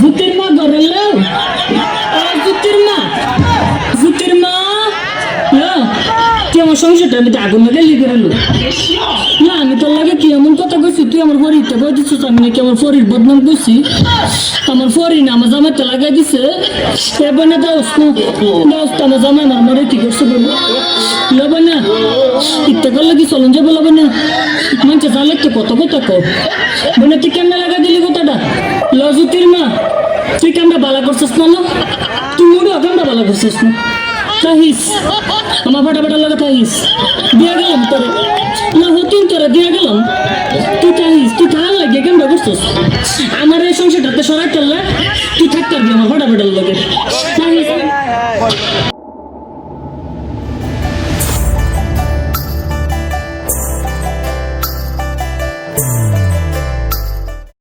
জুতির মা ঘরে লো ও জুতির মা। জুতির মা? তুই আমার সংসারটা আমি আগুন লাগে লিখে লো না, আমি তোর লাগে কি এমন কথা কইছি? তুই আমার ফরিতে কই দিছিস? আমি নাকি আমার ফরির বদনাম করছি। আমার ফরি না, আমার জামাই তো লাগাই দিছে। এবার না দাওস না দাওস তো আমার জামাই আমার মরে কি করছে বলো? লবে না ইত্যা করলে কি চলন যাব লবে না মানুষে জানলে তো কত কথা কো বোনে তুই লাগা দিলি কথাটা? লজুতির মা, তুই কেমনটা বালা করছিস না না? তুই মুড়ে অকামটা বালা করছিস না। তাহিস, আমার ফাটা ফাটা লাগা তাহিস। দিয়া গেলাম তোরে। না, হতিন তোরে, দিয়ে গেলাম। তুই তাহিস, তুই থাকার লাগে কেমন করছিস? আমার এই সংসারটাতে সরাই চললে তুই থাকতে পারবি আমার ফাটা ফাটার লাগে।